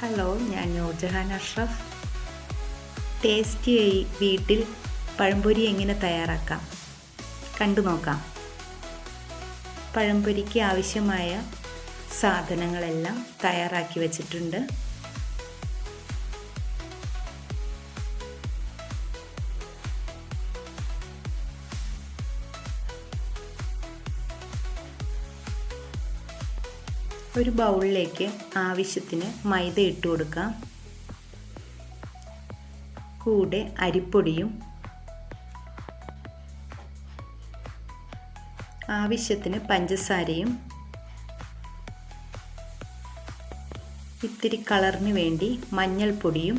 Hello ഞാൻ നൂർജഹാൻ അഷ്റഫ്. ടേസ്റ്റിയായി വീട്ടിൽ പഴംപൊരി എങ്ങനെ തയ്യാറാക്കാം? കണ്ടു നോക്കാം. പഴംപൊരിക്ക് ആവശ്യമായ സാധനങ്ങളെല്ലാം തയ്യാറാക്കി വച്ചിട്ടുണ്ട്. ഒരു ബൗളിലേക്ക് ആവശ്യത്തിന് മൈദ ഇട്ട് കൊടുക്കാം കൂടെ അരിപ്പൊടിയും ആവശ്യത്തിന് പഞ്ചസാരയും ഇത്തിരി കളറിന് വേണ്ടി മഞ്ഞൾപ്പൊടിയും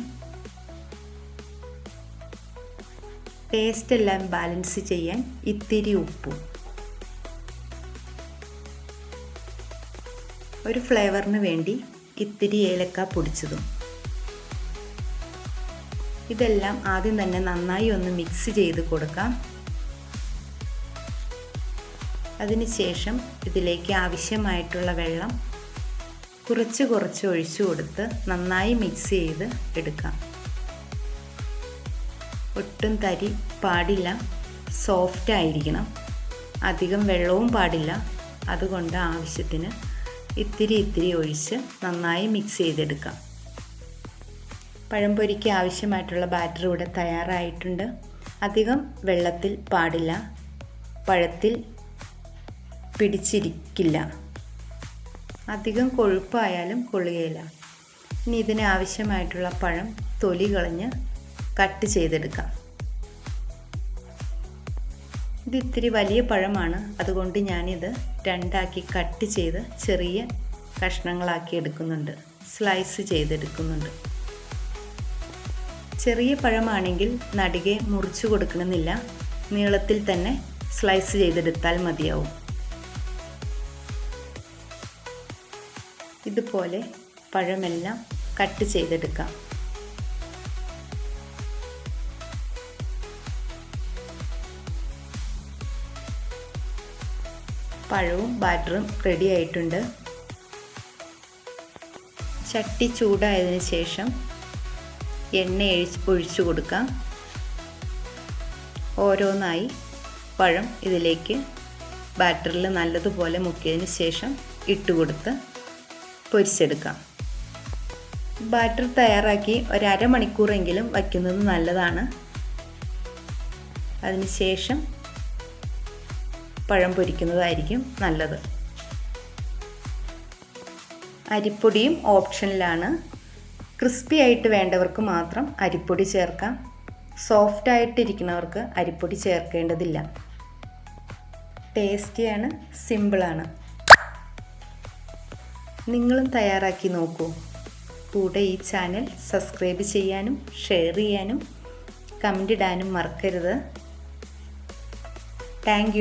ടേസ്റ്റ് എല്ലാം ബാലൻസ് ചെയ്യാൻ ഇത്തിരി ഉപ്പും. ഒരു ഫ്ലേവറിന് വേണ്ടി ഇത്തിരി ഏലക്ക പൊടിച്ചതും. ഇതെല്ലാം ആദ്യം തന്നെ നന്നായി ഒന്ന് മിക്സ് ചെയ്ത് കൊടുക്കാം. അതിനുശേഷം ഇതിലേക്ക് ആവശ്യമായിട്ടുള്ള വെള്ളം കുറച്ച് കുറച്ച് ഒഴിച്ചു കൊടുത്ത് നന്നായി മിക്സ് ചെയ്ത് എടുക്കാം. ഒട്ടും തരി പാടില്ല സോഫ്റ്റ് ആയിരിക്കണം. അധികം വെള്ളവും പാടില്ല. അതുകൊണ്ട് ആവശ്യത്തിന് ഇത്തിരി ഇത്തിരി ഒഴിച്ച് നന്നായി മിക്സ് ചെയ്തെടുക്കാം. പഴംപൊരിക്ക് ആവശ്യമായിട്ടുള്ള ബാറ്റർ ഇവിടെ തയ്യാറായിട്ടുണ്ട്. അധികം വെള്ളത്തിൽ പാടില്ല. പഴത്തിൽ പിടിച്ചിരിക്കില്ല. അധികം കൊഴുപ്പായാലും കൊള്ളുകയില്ല. ഇനി ഇതിന് ആവശ്യമായിട്ടുള്ള പഴം തൊലി കളഞ്ഞ് കട്ട് ചെയ്തെടുക്കാം. ഇത് ഇത്തിരി വലിയ പഴമാണ്. അതുകൊണ്ട് ഞാനിത് രണ്ടാക്കി കട്ട് ചെയ്ത് ചെറിയ കഷ്ണങ്ങളാക്കി എടുക്കുന്നുണ്ട്. സ്ലൈസ് ചെയ്തെടുക്കുന്നുണ്ട്. ചെറിയ പഴമാണെങ്കിൽ നടികെ മുറിച്ചു കൊടുക്കണമെന്നില്ല. നീളത്തിൽ തന്നെ സ്ലൈസ് ചെയ്തെടുത്താൽ മതിയാവും. ഇതുപോലെ പഴമെല്ലാം കട്ട് ചെയ്തെടുക്കാം. പഴവും ബാറ്ററും റെഡി ആയിട്ടുണ്ട്. ചട്ടി ചൂടായതിന് ശേഷം എണ്ണ ഒഴിച്ചു കൊടുക്കാം. ഓരോന്നായി പഴം ഇതിലേക്ക് ബാറ്ററിൽ നല്ലതുപോലെ മുക്കിയതിന് ശേഷം ഇട്ട് കൊടുത്ത് പൊരിച്ചെടുക്കാം. ബാറ്റർ തയ്യാറാക്കി ഒരമണിക്കൂറെങ്കിലും വയ്ക്കുന്നത് നല്ലതാണ്. അതിനുശേഷം പഴം പൊരിക്കുന്നതായിരിക്കും നല്ലത്. അരിപ്പൊടിയും ഓപ്ഷനിലാണ്. ക്രിസ്പി ആയിട്ട് വേണ്ടവർക്ക് മാത്രം അരിപ്പൊടി ചേർക്കാം. സോഫ്റ്റ് ആയിട്ടിരിക്കുന്നവർക്ക് അരിപ്പൊടി ചേർക്കേണ്ടതില്ല. ടേസ്റ്റിയാണ് സിമ്പിളാണ്. നിങ്ങളും തയ്യാറാക്കി നോക്കൂ. കൂടെ ഈ ചാനൽ സബ്സ്ക്രൈബ് ചെയ്യാനും ഷെയർ ചെയ്യാനും കമന്റ് ഇടാനും മറക്കരുത്. താങ്ക്